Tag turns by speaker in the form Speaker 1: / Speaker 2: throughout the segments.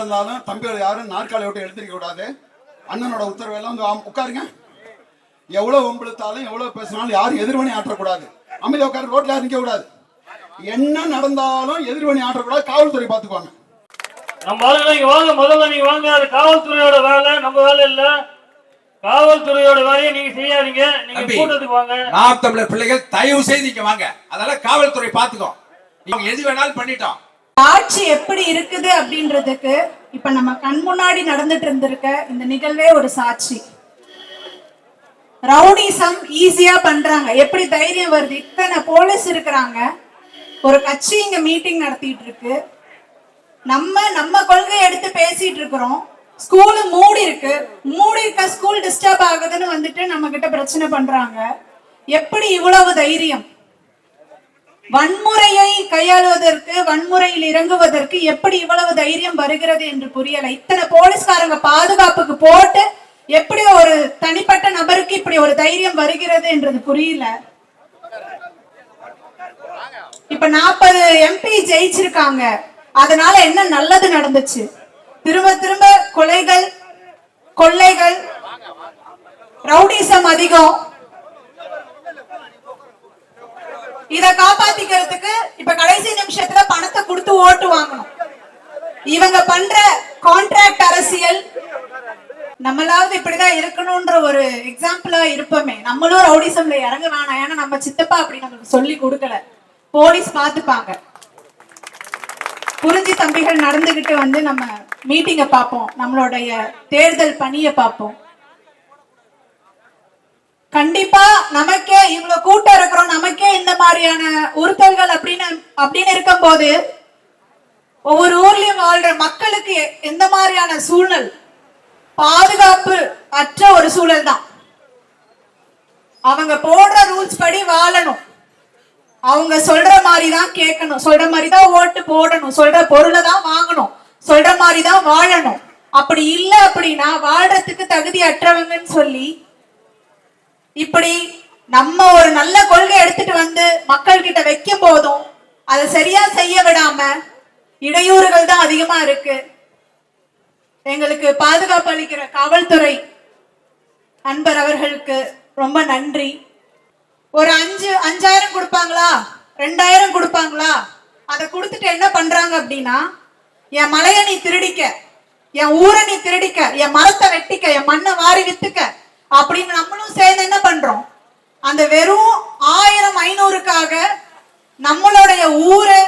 Speaker 1: நடந்தாலும் தம்பிகள் யாரும் நாற்காலி விட்டு எழுந்திருக்க கூடாது. அண்ணனோட உத்தரவு எல்லாம் உட்காருங்க. எவ்வளவு ஒம்பளுத்தாலும் எவ்வளவு பேசினாலும் யாரும் எதிர்வணி ஆற்றக்கூடாது. அமைதி உட்காரு ரோட்ல யாரும் நிக்க கூடாது. என்ன நடந்தாலும் எதிர்வணி ஆற்றக்கூடாது காவல்துறை பார்த்துக்குவாங்க
Speaker 2: நம்ம ஆளுங்க வாங்க முதல்ல நீங்க வாங்க அது காவல்துறையோட வேலை நம்ம வேலை இல்ல. காவல்துறையோட வேலையை நீங்க செய்யாதீங்க நீங்க. கூட்டத்துக்கு வாங்க.
Speaker 3: நாம் தமிழர் பிள்ளைகள் தயவு செய்து இங்க வாங்க. அதெல்லாம் காவல்துறை பாத்துக்கோ இவங்க எது வேணாலும் பண்ணிட்டோம்.
Speaker 4: ஆட்சி எப்படி இருக்குது அப்படின்றதுக்கு இப்ப நம்ம கண் முன்னாடி நடந்துட்டு இருந்திருக்க இந்த நிகழ்வே ஒரு சாட்சி. ரவுடிசம் ஈஸியா பண்றாங்க. எப்படி தைரியம் வருது? இத்தனை போலீஸ் இருக்கிறாங்க. ஒரு கட்சி இங்க மீட்டிங் நடத்திட்டு இருக்கு. நம்ம நம்ம கொள்கையை எடுத்து பேசிட்டு இருக்கிறோம். ஸ்கூலு மூடி இருக்கு. மூடி இருக்க ஸ்கூல் டிஸ்டர்ப் ஆகுதுன்னு வந்துட்டு நம்ம கிட்ட பிரச்சனை பண்றாங்க. எப்படி இவ்வளவு தைரியம்? வன்முறையை கையாளுவதற்கு வன்முறையில் இறங்குவதற்கு எப்படி இவ்வளவு தைரியம் வருகிறது என்று புரியல. இத்தனை போலீஸ்காரங்க பாதுகாப்புக்கு போட்டு எப்படி ஒரு தனிப்பட்ட நபருக்கு இப்படி ஒரு தைரியம் வருகிறது என்றது புரியல. இப்ப நாற்பது எம்பி ஜெயிச்சிருக்காங்க. அதனால என்ன நல்லது நடந்துச்சு? திரும்ப திரும்ப கொலைகள் கொள்ளைகள் ரவுடிசம் அதிகம். இத காப்பாத்திக்கிறதுக்கு இப்ப கடைசி நிமிஷத்துல பணத்தை கொடுத்து ஓட்டு வாங்கணும். இவங்க பண்ற கான்ட்ராக்ட் அரசியல் நம்மளாவது இப்படிதான் இருக்கணும்ன்ற ஒரு எக்ஸாம்பிளா இருப்போமே. நம்மளும் ரவுடிசம்ல இறங்க வேணாம் ஏன்னா நம்ம சித்தப்பா அப்படி நம்மளுக்கு சொல்லி கொடுக்கல. போலீஸ் பாத்துப்பாங்க புரிஞ்சு தம்பிகள் நடந்துகிட்டு வந்து நம்ம மீட்டிங்கை பார்ப்போம். நம்மளுடைய தேர்தல் பணியை பார்ப்போம். கண்டிப்பா நமக்கே இவ்வளவு கூட்டம் இருக்கிறோம். நமக்கே இந்த மாதிரியான உறுத்தல்கள் அப்படின்னு அப்படின்னு இருக்கும் போது ஒவ்வொரு ஊர்லயும் வாழ்ற மக்களுக்கு எ- எந்த மாதிரியான சூழல் பாதுகாப்பு அற்ற ஒரு சூழல் தான். அவங்க போடுற ரூல்ஸ் படி வாழணும். அவங்க சொல்ற மாதிரி தான் கேட்கணும். சொல்ற மாதிரி தான் ஓட்டு போடணும். சொல்ற பொருளை தான் வாங்கணும். சொல்ற மாதிரி தான் வாழணும். அப்படி இல்லை அப்படின்னா வாழ்றதுக்கு தகுதி அற்றவங்கன்னு சொல்லி இப்படி நம்ம ஒரு நல்ல கொள்கை எடுத்துட்டு வந்து மக்கள் கிட்ட வைக்கும் போதும் அதை சரியா செய்ய விடாம இடையூறுகள் தான் அதிகமா இருக்கு. எங்களுக்கு பாதுகாப்பு அளிக்கிற காவல்துறை அன்பர் அவர்களுக்கு ரொம்ப நன்றி. ஒரு அஞ்சு அஞ்சாயிரம் கொடுப்பாங்களா? ரெண்டாயிரம் கொடுப்பாங்களா? அதை கொடுத்துட்டு என்ன பண்றாங்க அப்படின்னா என் மலையை நீ திருடிக்க என் ஊரை நீ திருடிக்க என் மரத்தை வெட்டிக்க என் மண்ணை வாரி வித்துக்க அப்படின்னு நம்மளும் சேர்ந்து என்ன பண்றோம்? அந்த வெறும் ஆயிரம் ஐநூறுக்காக நம்மளுடைய ஊரு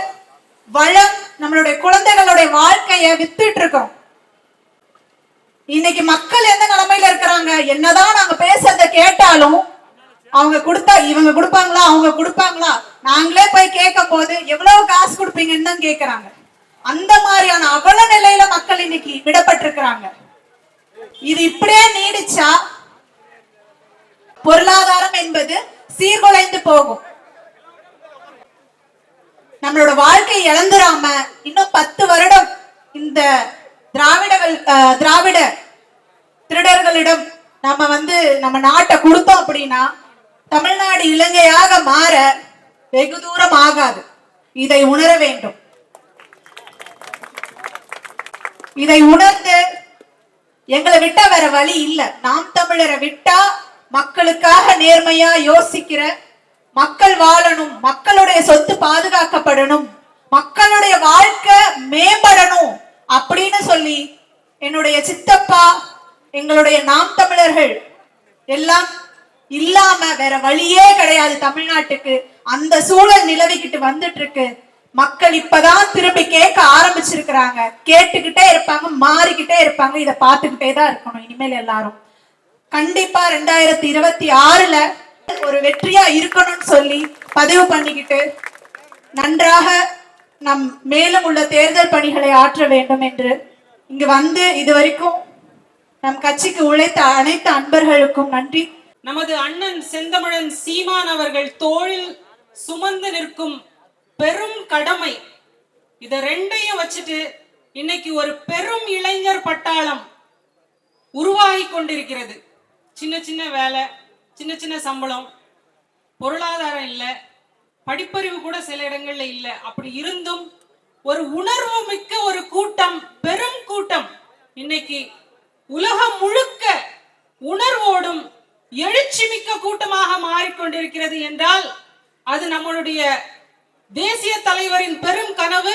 Speaker 4: வளம் நம்மளுடைய குழந்தைகளுடைய வாழ்க்கைய வித்துட்டு இருக்கோம். இன்னைக்கு மக்கள் எந்த நிலைமையில இருக்கிறாங்க? என்னதான் நாங்க பேசுறத கேட்டாலும் அவங்க கொடுத்தா இவங்க கொடுப்பாங்களா அவங்க கொடுப்பாங்களா? நாங்களே போய் கேட்கும் போது எவ்வளவு காசு கொடுப்பீங்கன்னு தான் அந்த மாதிரியான அவல நிலையில மக்கள் இன்னைக்கு விடப்பட்டிருக்கிறாங்க. இது இப்படியே நீடிச்சா பொருளாதாரம் என்பது சீர்குலைந்து போகும். நம்மளோட வாழ்க்கை இழந்துராம இன்னும் பத்து வருடம் இந்த திராவிடர்கள் திராவிட திருடர்களிடம் நம்ம வந்து நம்ம நாட்டை கொடுத்தோம் அப்படின்னா தமிழ்நாடு இலங்கையாக மாற வெகு தூரம் ஆகாது. இதை உணர வேண்டும். இதை உணர்ந்து எங்களை விட்டா வேற வழி இல்லை. நாம் தமிழரை விட்டா மக்களுக்காக நேர்மையா யோசிக்கிற மக்கள் வாழணும் மக்களுடைய சொத்து பாதுகாக்கப்படணும் மக்களுடைய வாழ்க்கை மேம்படணும் அப்படின்னு சொல்லி என்னுடைய சித்தப்பா எங்களுடைய நாம் தமிழர்கள் எல்லாம் இல்லாம வேற வழியே கிடையாது தமிழ்நாட்டுக்கு. அந்த சூழல் நிலவிக்கிட்டு வந்துட்டு இருக்கு மக்கள் இப்பதான் திரும்பி கேட்க ஆரம்பிச்சிருக்கிறாங்க. கேட்டுக்கிட்டே இருப்பாங்க மாறிக்கிட்டே இருப்பாங்க. இதை பார்த்துக்கிட்டே தான் இருக்கணும். இனிமேல் எல்லாரும். கண்டிப்பா ரெண்டாயிரத்தி இருபத்தி ஆறுல ஒரு வெற்றியா இருக்கணும்னு சொல்லி பதிவு பண்ணிக்கிட்டு நன்றாக நம் மேலும் உள்ள தேர்தல் பணிகளை ஆற்ற வேண்டும் என்று இங்கு வந்து இதுவரைக்கும் நம் கட்சிக்கு உழைத்த அனைத்து அன்பர்களுக்கும் நன்றி.
Speaker 5: நமது அண்ணன் செந்தமிழன் சீமான் அவர்கள் தோளில் சுமந்து நிற்கும் பெரும் கடமை. இத ரெண்டையும் வச்சுட்டு இன்னைக்கு ஒரு பெரும் இளைஞர் பட்டாளம் உருவாகி கொண்டிருக்கிறது. சின்ன சின்ன வேலை சின்ன சின்ன சம்பளம் பொருளாதாரம் இல்லை படிப்பறிவு கூட சில இடங்கள்ல இல்லை. அப்படி இருந்தும் ஒரு உணர்வு மிக்க ஒரு கூட்டம் பெரும் கூட்டம். இன்னைக்கு உலகம் முழுக்க உணர்வோடும் எழுச்சி மிக்க கூட்டமாக மாறிக்கொண்டிருக்கிறது என்றால் அது நம்மளுடைய தேசிய தலைவரின் பெரும் கனவு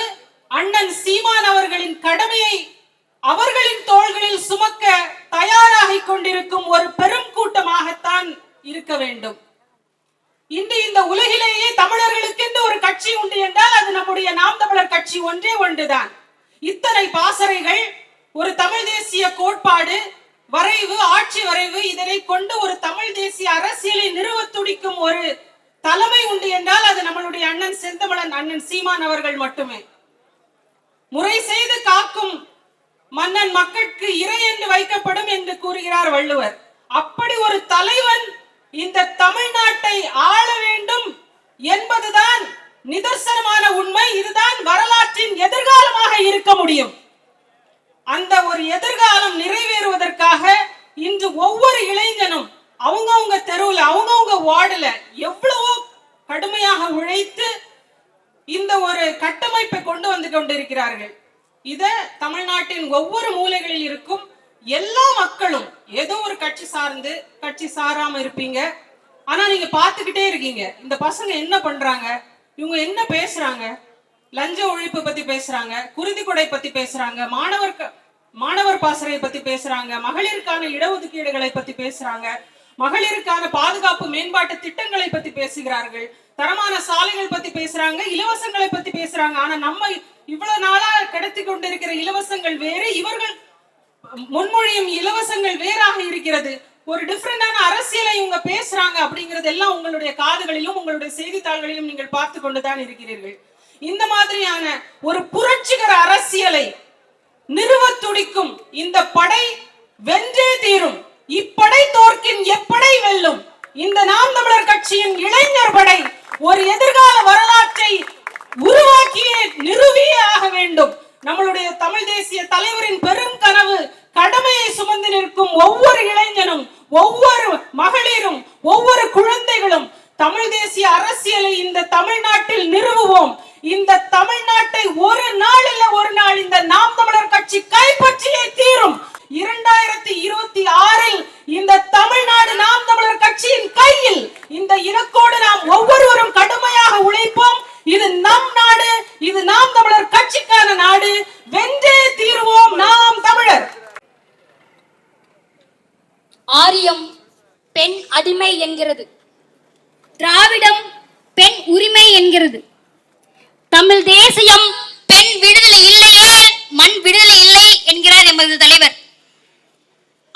Speaker 5: அண்ணன் சீமான் அவர்களின் கடமையை அவர்களின் தோள்களில் சுமக்க தயாராகிக் கொண்டிருக்கும் ஒரு பெரும் கூட்டமாகத்தான் இருக்க வேண்டும். இன்று இந்த உலகிலேயே தமிழர்களுக்கென்று ஒரு கட்சி உண்டு என்றால் அது நம்முடைய நாம் தமிழர் கட்சி ஒன்றே ஒன்றுதான். இத்தனை பாசறைகள் ஒரு தமிழ் தேசிய கோட்பாடு வரைவு ஆட்சி வரைவு இதனை கொண்டு ஒரு தமிழ் தேசிய அரசியலை நிறுவ துடிக்கும் ஒரு தலைமை உண்டு என்றால் அது நம்மளுடைய அண்ணன் செந்தமிழன் அண்ணன் சீமான் அவர்கள் மட்டுமே. முறை செய்து காக்கும் மன்னன் மக்களுக்கு இறை என்று வைக்கப்படும் என்று கூறுகிறார் வள்ளுவர். அப்படி ஒரு தலைவன் இந்த தமிழ்நாட்டை ஆள வேண்டும் என்பதுதான் நிதர்சனமான உண்மை. இதுதான் வரலாற்றின் எதிர்காலமாக இருக்க முடியும். அந்த ஒரு எதிர்காலம் நிறைவேறுவதற்காக இன்று ஒவ்வொரு இளைஞனும் அவங்கவுங்க தெருவில் அவங்கவுங்க வார்டில் எவ்வளவோ கடுமையாக உழைத்து இந்த ஒரு கட்டமைப்பை கொண்டு வந்து கொண்டிருக்கிறார்கள். இத தமிழ்நாட்டின் ஒவ்வொரு மூலைகளில் இருக்கும் எல்லா மக்களும் ஏதோ ஒரு கட்சி சார்ந்து கட்சி சாராம இருப்பீங்க. ஆனா நீங்க பாத்துக்கிட்டே இருக்கீங்க. இந்த பசங்க என்ன பண்றாங்க? இவங்க என்ன பேசுறாங்க? லஞ்ச ஒழிப்பு பத்தி பேசுறாங்க குருதி கொடை பத்தி பேசுறாங்க மாணவர் க- மாணவர் பாசறை பத்தி பேசுறாங்க மகளிருக்கான இடஒதுக்கீடுகளை பத்தி பேசுறாங்க. மகளிருக்கான பாதுகாப்பு மேம்பாட்டு திட்டங்களை பத்தி பேசுகிறார்கள். தரமான சாலைகள் பத்தி பேசுறாங்க இலவசங்களை பத்தி பேசுறாங்க. ஆனா நம்ம இவ்வளவு நாளா கிடைத்து கொண்டிருக்கிற இலவசங்கள் வேறு இவர்கள் முன்மொழியும் இலவசங்கள் வேறாக இருக்கிறது. ஒரு டிஃப்ரெண்டான அரசியலை இவங்க பேசுறாங்க அப்படிங்கறது எல்லாம் உங்களுடைய காதுகளிலும் உங்களுடைய செய்தித்தாள்களிலும் நீங்கள் பார்த்து கொண்டுதான் இருக்கிறீர்கள். இந்த மாதிரியான ஒரு புரட்சிகர அரசியலை நிறுவ துடிக்கும் இந்த படை வென்றே தீரும். இப்படை தோற்கின் எப்படை வெல்லும்? இந்த நாம் தமிழர் கட்சியின் இளைஞர் படை ஒரு எதிர்கால வரலாற்றை உருவாக்கியே நிறுவியே ஆக வேண்டும். நம்மளுடைய தமிழ் தேசிய தலைவரின் பெரும் கனவு கடமையை சுமந்து நிற்கும் ஒவ்வொரு இளைஞனும் ஒவ்வொரு மகளிரும் ஒவ்வொரு குழந்தைகளும் தமிழ் தேசிய அரசியலை இந்த தமிழ்நாட்டில் நிறுவுவோம். இந்த தமிழ்நாட்டை ஒரு நாள் இல்ல ஒரு நாள் இந்த நாம் தமிழர் கட்சி கைப்பற்றியே தீரும். இரண்டாயிரத்தி இருபத்தி ஆறு இந்த தமிழ்நாடு நாம் தமிழர் கட்சியின் கையில் இந்த இலக்கோடு நாம் ஒவ்வொருவரும் கடுமையாக உழைப்போம் இது நம் நாடு இது நாம் தமிழர் கட்சிக்கான நாடு வென்றே தீருவோம் நாம் தமிழர்
Speaker 6: ஆரியம் பெண் அடிமை என்கிறது. திராவிடம் பெண் உரிமை என்கிறது. தமிழ் தேசியம் பெண் விடுதலை இல்லையே மண் விடுதலை இல்லை என்கிறார் எமது தலைவர்.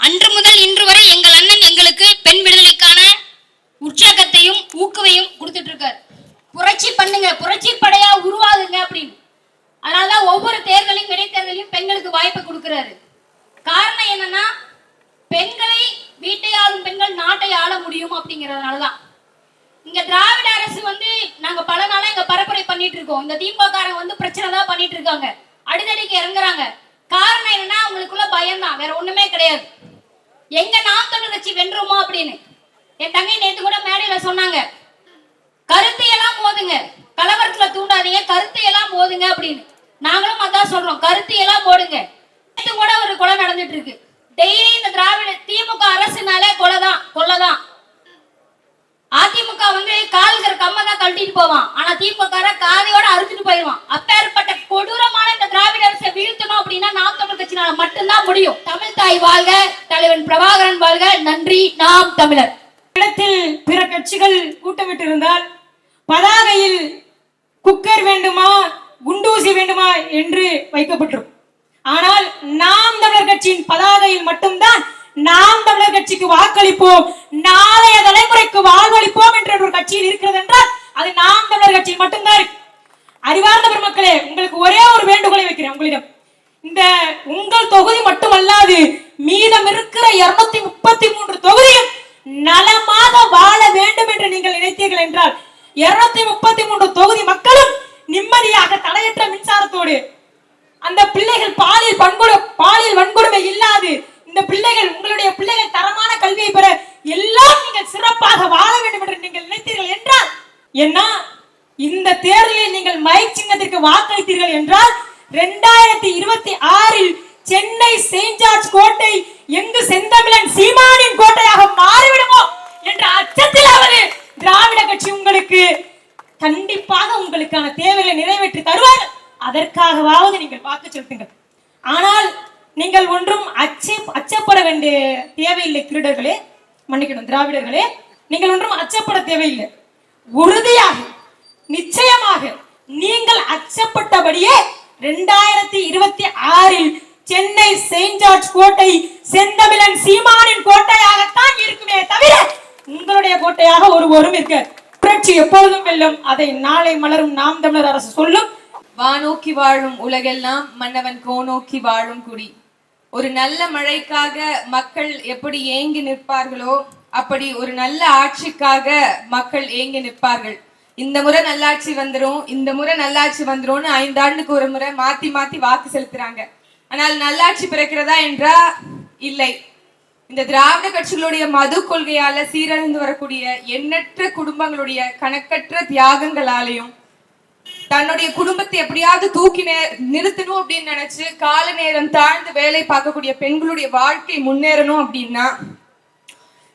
Speaker 6: அன்று முதல் இன்று வரை எங்கள் அண்ணன் எங்களுக்கு பெண் விடுதலைக்கான உற்சாகத்தையும் ஊக்குவையும் கொடுத்துட்டு இருக்காரு புரட்சி பண்ணுங்க புரட்சி படையா உருவாகுங்க அப்படின்னு. அதனாலதான் ஒவ்வொரு தேர்தலையும் இடைத்தேர்தலையும் பெண்களுக்கு வாய்ப்பு கொடுக்கிறாரு. காரணம் என்னன்னா பெண்களை வீட்டை ஆளும் பெண்கள் நாட்டை ஆள முடியும் அப்படிங்கறதுனாலதான். இங்க திராவிட அரசு வந்து நாங்க பல நாளா இங்க பரப்புரை பண்ணிட்டு இருக்கோம். இந்த திமுககாரங்க வந்து பிரச்சனை தான் பண்ணிட்டு இருக்காங்க. அடிதடிக்கு இறங்குறாங்க. காரணம் என்னன்னா அவங்களுக்குள்ள பயம் தான் வேற ஒண்ணுமே கிடையாது. எங்க நாம் தமிழ் கட்சி அப்படின்னு? என் தங்கை நேத்து கூட மேடையில சொன்னாங்க. கருத்தை எல்லாம் போதுங்க கலவரத்துல தூண்டாதீங்க. கருத்தை எல்லாம் போதுங்க அப்படின்னு. நாங்களும் அதான் சொல்றோம். கருத்தை எல்லாம் போடுங்க நேத்து கூட ஒரு கொலை நடந்துட்டு இருக்கு. டெய்லி இந்த திராவிட திமுக அரசுனாலே கொலை தான் கொலை தான் அதிமுக வந்து கால்கிற கம்ம தான் கழட்டிட்டு போவான். ஆனா திமுக காதையோட அறுத்துட்டு போயிடுவான். அப்பேற்பட்ட கொடூரமான இந்த திராவிட அரசை வீழ்த்தணும் அப்படின்னா நாம் தமிழ் கட்சினால மட்டும்தான் முடியும். தமிழ் தாய் வாழ்க தலைவன் பிரபாகரன் வாழ்க. நன்றி நாம் தமிழர்.
Speaker 7: இடத்தில் பிற கட்சிகள் கூட்டமிட்டிருந்தால் பதாகையில் குக்கர் வேண்டுமா குண்டூசி வேண்டுமா என்று வைக்கப்பட்டிருக்கும். ஆனால் நாம் தமிழர் கட்சியின் பதாகையில் மட்டும்தான் நாம் தமிழர் கட்சிக்கு வாக்களிப்போம். நாளைய தலைமுறைக்கு வாழ்வளிப்போம் என்ற ஒரு கட்சியில் இருக்கிறது என்றால் அது நாம் தமிழர் கட்சியில் மட்டும்தான் இருக்கு. அறிவார்ந்த பெருமக்களே உங்களுக்கு ஒரே ஒரு வேண்டுகோளை வைக்கிறேன் உங்களிடம். இந்த உங்கள் தொகுதி மட்டுமல்லாது மீதம் இருக்கிற இருநூத்தி முப்பத்தி மூன்று தொகுதியும் நலமாக வாழ வேண்டும் என்று நீங்கள் நினைத்தீர்கள் என்றால் இருநூத்தி முப்பத்தி மூன்று தொகுதி மக்களும் நிம்மதியாக தடையற்ற மின்சாரத்தோடு அந்த பிள்ளைகள் பாலியல் பண்கொடு பாலியல் வன்கொடுமை இல்லாது இந்த பிள்ளைகள் உங்களுடைய பிள்ளைகள் தரமான கல்வியை பெற எல்லாம் நீங்கள் சிறப்பாக வாழ வேண்டும் என்று நீங்கள் நினைத்தீர்கள் என்றால் என்ன இந்த தேர்தலில் நீங்கள் மைக் சின்னத்திற்கு வாக்களித்தீர்கள் என்றால் இரண்டாயிரத்தி இருபத்தி ஆறில் சென்னை செயின்ட் ஜார்ஜ் கோட்டை எங்கு செந்தமிழன் சீமானின் கோட்டையாக மாறிவிடுமோ என்ற அச்சத்திலாவது திராவிட கட்சி உங்களுக்கு கண்டிப்பாக உங்களுக்கான தேவைகளை நிறைவேற்றி தருவார். அதற்காகவாவது நீங்கள் வாக்கு செலுத்துங்கள். ஆனால் நீங்கள் ஒன்றும் அச்சை அச்சப்பட வேண்டிய தேவையில்லை திருடர்களே மன்னிக்கணும் திராவிடர்களே நீங்கள் ஒன்றும் அச்சப்பட தேவையில்லை. உறுதியாக நிச்சயமாக நீங்கள் அச்சப்பட்டபடியே ரெண்டாயிரத்தி இருபத்தி ஆறில் சென்னை செயின்ட் ஜார்ஜ் கோட்டை செந்தமிழன் சீமானின் கோட்டையாகத்தான் இருக்குமே தவிர உங்களுடைய கோட்டையாக ஒரு ஒரும் இருக்க புரட்சி எப்பொழுதும் வெல்லும். அதை நாளை மலரும் நாம் தமிழர் அரசு சொல்லும்
Speaker 8: வானோக்கி வாழும் உலகெல்லாம் மன்னவன் கோநோக்கி வாழும் குடி. ஒரு நல்ல மழைக்காக மக்கள் எப்படி ஏங்கி நிற்பார்களோ அப்படி ஒரு நல்ல ஆட்சிக்காக மக்கள் ஏங்கி நிற்பார்கள். இந்த முறை நல்லாட்சி வந்துடும் இந்த முறை நல்லாட்சி வந்துடும்னு ஐந்தாண்டுக்கு ஒரு முறை மாத்தி மாத்தி வாக்கு செலுத்துறாங்க. ஆனால் நல்லாட்சி பிறக்கிறதா என்றா இல்லை. இந்த திராவிட கட்சிகளுடைய மது கொள்கையால சீரழிந்து வரக்கூடிய எண்ணற்ற குடும்பங்களுடைய கணக்கற்ற தியாகங்களாலையும் தன்னுடைய குடும்பத்தை எப்படியாவது தூக்கி நே- நிறுத்தணும் அப்படின்னு நினைச்சு கால நேரம் தாழ்ந்து வேலை பார்க்கக்கூடிய பெண்களுடைய வாழ்க்கை முன்னேறணும் அப்படின்னா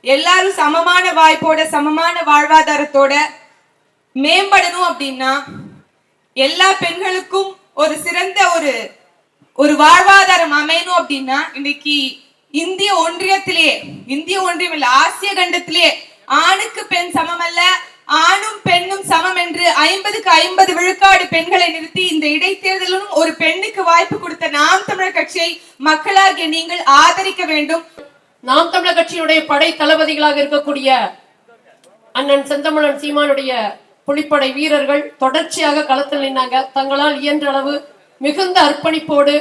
Speaker 8: எல்லாரும் சமமான வாய்ப்போட சமமான வாழ்வாதாரத்தோட மேம்படணும் அப்படின்னா எல்லா பெண்களுக்கும் ஒரு சிறந்த ஒரு ஒரு வாழ்வாதாரம் அமையணும் அப்படின்னா இன்னைக்கு இந்திய ஒன்றியத்திலே இந்திய ஒன்றியம் இல்ல ஆசிய கண்டத்திலே ஆணுக்கு பெண் சமம் அல்ல ஆணும் பெண்ணும் சமம் என்று ஐம்பதுக்கு ஐம்பது விழுக்காடு பெண்களை நிறுத்தி இந்த இடைத்தேர்தலிலும் ஒரு பெண்ணுக்கு வாய்ப்பு கொடுத்த நாம் தமிழர் கட்சியை மக்களாகிய நீங்கள் ஆதரிக்க வேண்டும்.
Speaker 9: நாம் தமிழர் கட்சியினுடைய படை தளபதிகளாக இருக்கக்கூடிய அண்ணன் செந்தமிழன் சீமானுடைய புலிப்படை வீரர்கள் தொடர்ச்சியாக களத்தில் நின்னாங்க. தங்களால் இயன்ற அளவு மிகுந்த அர்ப்பணிப்போடு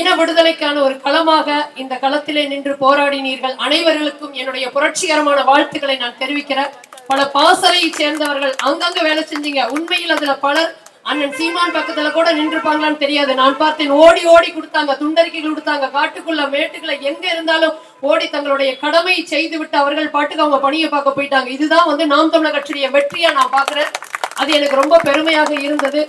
Speaker 9: இன விடுதலைக்கான ஒரு களமாக இந்த களத்திலே நின்று போராடினீர்கள். அனைவர்களுக்கும் என்னுடைய புரட்சிகரமான வாழ்த்துக்களை நான் தெரிவிக்கிறேன். பல பாசறையை சேர்ந்தவர்கள் அங்கங்க வேலை செஞ்சீங்க. உண்மையில் அதுல பலர் அண்ணன் சீமான் பக்கத்துல கூட நின்றுப்பாங்களான்னு தெரியாது. நான் பார்த்தேன் ஓடி ஓடி கொடுத்தாங்க. துண்டறிக்கைகள் கொடுத்தாங்க. காட்டுக்குள்ள மேட்டுக்குள்ள எங்க இருந்தாலும் ஓடி தங்களுடைய கடமையை செய்து விட்டு அவர்கள் பாட்டுக்கு அவங்க பணியை பார்க்க போயிட்டாங்க. இதுதான் வந்து நாம் தமிழர் கட்சியுடைய வெற்றியா நான் பாக்குறேன் அது எனக்கு ரொம்ப பெருமையாக இருந்தது.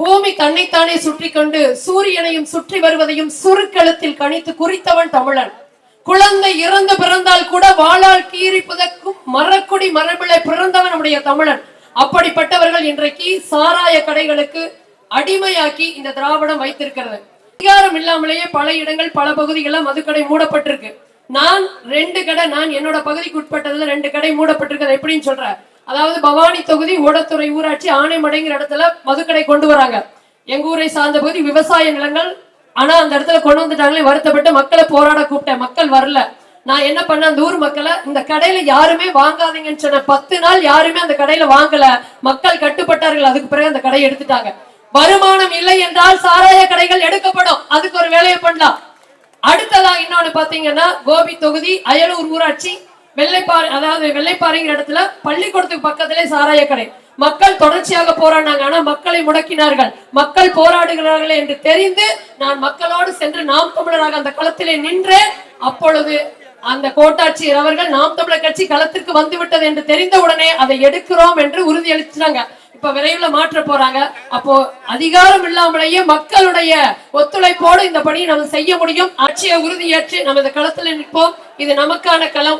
Speaker 9: பூமி தன்னைத்தானே சுற்றி கொண்டு சூரியனையும் சுற்றி வருவதையும் சுருக்கெழுத்தில் கணித்து குறித்தவன் தமிழன். குழந்தை இறந்து பிறந்தால் கூட வாழால் கீறி புதைக்கும் மரக்குடி மரபிலை பிறந்தவன் நம்முடைய தமிழன். அப்படிப்பட்டவர்கள் இன்றைக்கு சாராய கடைகளுக்கு அடிமையாக்கி இந்த திராவிடம் வைத்திருக்கிறது. அதிகாரம் இல்லாமலேயே பல இடங்கள் பல பகுதிகளில் மதுக்கடை மூடப்பட்டிருக்கு. நான் ரெண்டு கடை நான் என்னோட பகுதிக்கு உட்பட்டதுல ரெண்டு கடை மூடப்பட்டிருக்கிறது எப்படின்னு சொல்றேன்? அதாவது பவானி தொகுதி ஓடத்துறை ஊராட்சி ஆனைமடைங்கிற இடத்துல மதுக்கடை கொண்டு வராங்க. எங்க ஊரை சார்ந்த பகுதி விவசாய நிலங்கள். ஆனா அந்த இடத்துல கொண்டு வந்துட்டாங்களே வருத்தப்பட்டு மக்களை போராட கூப்பிட்டேன். மக்கள் வரல. நான் என்ன பண்ண அந்த ஊர் மக்களை இந்த கடையில யாருமே வாங்காதீங்கன்னு சொன்ன பத்து நாள் யாருமே அந்த கடையில வாங்கல. மக்கள் கட்டுப்பட்டார்கள். அதுக்கு பிறகு அந்த கடையை எடுத்துட்டாங்க. வருமானம் இல்லை என்றால் சாராய கடைகள் எடுக்கப்படும். அதுக்கு ஒரு வேலையை பண்ணலாம். அடுத்ததா இன்னொன்னு பாத்தீங்கன்னா கோபி தொகுதி அயலூர் ஊராட்சி வெள்ளைப்பாறை அதாவது வெள்ளைப்பாறைங்கிற இடத்துல பள்ளிக்கூடத்துக்கு பக்கத்திலே சாராய கடை. மக்கள் தொடர்ச்சியாக போராடினாங்க. ஆனா மக்களை முடக்கினார்கள். மக்கள் போராடுகிறார்கள் என்று தெரிந்து நான் மக்களோடு சென்று நாம் தமிழராக அந்த களத்திலே நின்றேன் அப்பொழுது அந்த கோட்டாட்சியர் அவர்கள் நாம் தமிழர் கட்சி களத்திற்கு வந்து விட்டது என்று தெரிந்த உடனே அதை எடுக்கிறோம் என்று உறுதியளிச்சாங்க இப்ப விரைவில் மாற்ற போறாங்க. அப்போ அதிகாரம் இல்லாமலேயே மக்களுடைய ஒத்துழைப்போடு இந்த பணியை நம்ம செய்ய முடியும். ஆட்சியை உறுதியேற்று நம்ம இந்த களத்தில் நிற்போம். இது நமக்கான களம்.